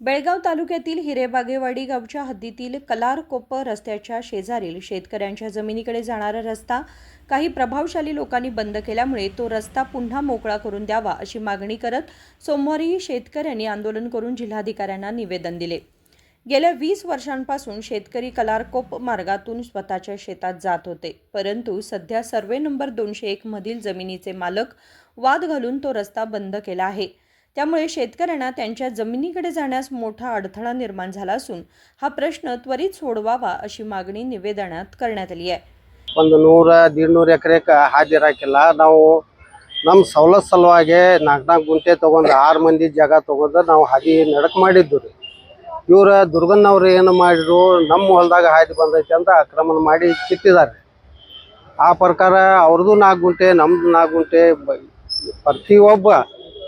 बेळगाव तालुक्यातील हिरेबागेवाडी गावच्या हद्दीतील कलारकोप रस्त्याच्या शेजारील शेतकऱ्यांच्या जमिनीकडे जाणारा रस्ता काही प्रभावशाली लोकांनी बंद केल्यामुळे तो रस्ता पुन्हा मोकळा करून द्यावा अशी मागणी करत सोमवारी शेतकऱ्यांनी आंदोलन करून जिल्हाधिकाऱ्यांना निवेदन दिले. गेल्या वीस वर्षांपासून शेतकरी कलारकोप मार्गातून स्वतःच्या शेतात जात होते परंतु सध्या सर्वे नंबर दोनशे एकमधील जमिनीचे मालक वाद घालून तो रस्ता बंद केला आहे. त्यामुळे शेतकऱ्यांना त्यांच्या जमिनीकडे जाण्यास मोठा अडथळा निर्माण झाला असून हा प्रश्न त्वरित सोडवावा अशी मागणी निवेदनात करण्यात आली आहे ಒಂದು ನೂರ ದೀಡ್ನೂರು ಎಕರೆಗೆ ಹಾಜರಾಕಿಲ್ಲ ನಾವು ನಮ್ಮ ಸವಲತ್ತು ಸಲುವಾಗಿ ನಾಲ್ಕು ನಾಲ್ಕು ಗುಂಟೆ ತೊಗೊಂಡು ಆರು ಮಂದಿ ಜಾಗ ತೊಗೊಂಡು ನಾವು ಹಾದಿ ನಡಕ್ ಮಾಡಿದ್ದು ರೀ ಇವ್ರ ದುರ್ಗನ್ನವ್ರು ಏನು ಮಾಡಿದ್ರು ನಮ್ಮ ಹೊಲದಾಗ ಹಾದಿ ಬಂದೈತೆ ಅಂತ ಆಕ್ರಮಣ ಮಾಡಿ ಕಿತ್ತಿದ್ದಾರೆ ಆ ಪ್ರಕಾರ ಅವ್ರದ್ದು ನಾಲ್ಕು ಗುಂಟೆ ನಮ್ದು ನಾಲ್ಕು ಗುಂಟೆ ಬ- ಪ್ರತಿಯೊಬ್ಬ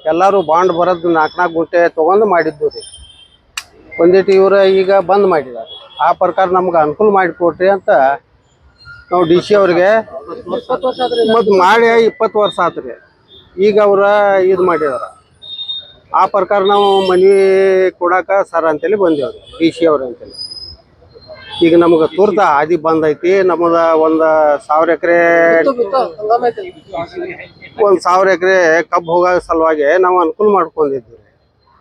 ಎಲ್ಲರೂ ಬಾಂಡ್ ಬರೋದು ನಾಲ್ಕು ನಾಲ್ಕು ಗುಂಟೆ ತೊಗೊಂಡು ಮಾಡಿದ್ದು ರೀ. ಒಂದಿಟ್ಟು ಇವ್ರು ಈಗ ಬಂದ್ ಮಾಡಿದ್ದಾರೆ ಆ ಪ್ರಕಾರ ನಮ್ಗೆ ಅನುಕೂಲ ಮಾಡಿಕೊಟ್ರಿ ಅಂತ ನಾವು ಡಿ ಸಿ ಅವ್ರಿಗೆ ಮತ್ತು ಮಾಡಿ ಇಪ್ಪತ್ತು ವರ್ಷ ಆತ್ರಿ ಈಗ ಅವರ ಇದು ಮಾಡಿದಾರ. ಆ ಪ್ರಕಾರ ನಾವು ಮನೆ ಕೊಡಾಕ ಸರ್ ಅಂತೇಳಿ ಬಂದೇವ್ರಿ, ಡಿ ಸಿ ಅವ್ರ ಅಂತೇಳಿ. ಈಗ ನಮ್ಗೆ ತುರ್ತ ಹಾದಿ ಬಂದೈತಿ ನಮ್ಮದ ಒಂದು ಸಾವಿರ ಎಕರೆ ಒಂದು ಸಾವಿರ ಎಕರೆ ಕಬ್ಬು ಹೋಗೋ ಸಲುವಾಗಿ ನಾವು ಅನುಕೂಲ ಮಾಡ್ಕೊಂಡಿದ್ವಿ.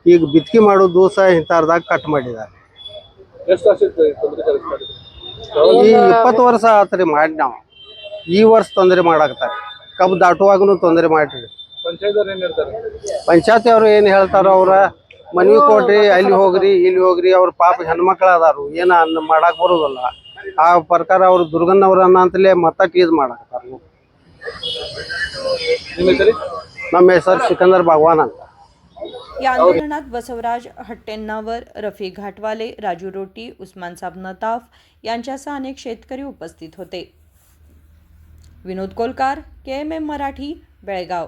ಈಗ ಬಿತ್ಕಿ ಮಾಡೋ ದಿವಸ ಇಂಥರ್ದಾಗ ಕಟ್ ಮಾಡಿದ್ದಾರೆ. ಈ ಇಪ್ಪತ್ತು ವರ್ಷ ಆತ್ರಿ ಮಾಡಿ ನಾವು. ಈ ವರ್ಷ ತೊಂದರೆ ಮಾಡಾಕತ್ತಾರೆ. ಕಬ್ಬು ದಾಟುವಾಗೂ ತೊಂದರೆ ಮಾಡ್ರಿ. ಪಂಚಾಯತ್ ಅವ್ರು ಏನ್ ಹೇಳ್ತಾರೆ? ಪಂಚಾಯತಿ ಅವ್ರು ಏನು ಹೇಳ್ತಾರ ಅವ್ರ ಮನವಿ ಕೊಡ್ರಿ ಅಲ್ಲಿ ಹೋಗ್ರಿ ಇಲ್ಲಿ ಹೋಗ್ರಿ ಅವ್ರ ಪಾಪ ಹೆಣ್ಮಕ್ಳು ಅದಾರು ಏನ ಅನ್ನ ಮಾಡಾಕ್ ಬರೋದಲ್ಲ. ಆ ಪ್ರಕಾರ ಅವ್ರು ದುರ್ಗನ್ನವ್ರನ್ನ ಅಂತಲೇ ಮತ್ತೆ ಇದು ಮಾಡಾಕತ್ತಾರ. ನಿಮ್ಮ ಹೆಸರು ನಮ್ಮ ಹೆಸರು ಸಿಕಂದರ್ ಭಗವಾನ್ ಅಂತ या आंदोलनात बसवराज हट्टेन्नावर रफी घाटवाले राजू रोटी उस्मान साब नताफ यांच्यासह अनेक शेतकरी उपस्थित होते Vinod Kolkar K M M Marathi Belgaum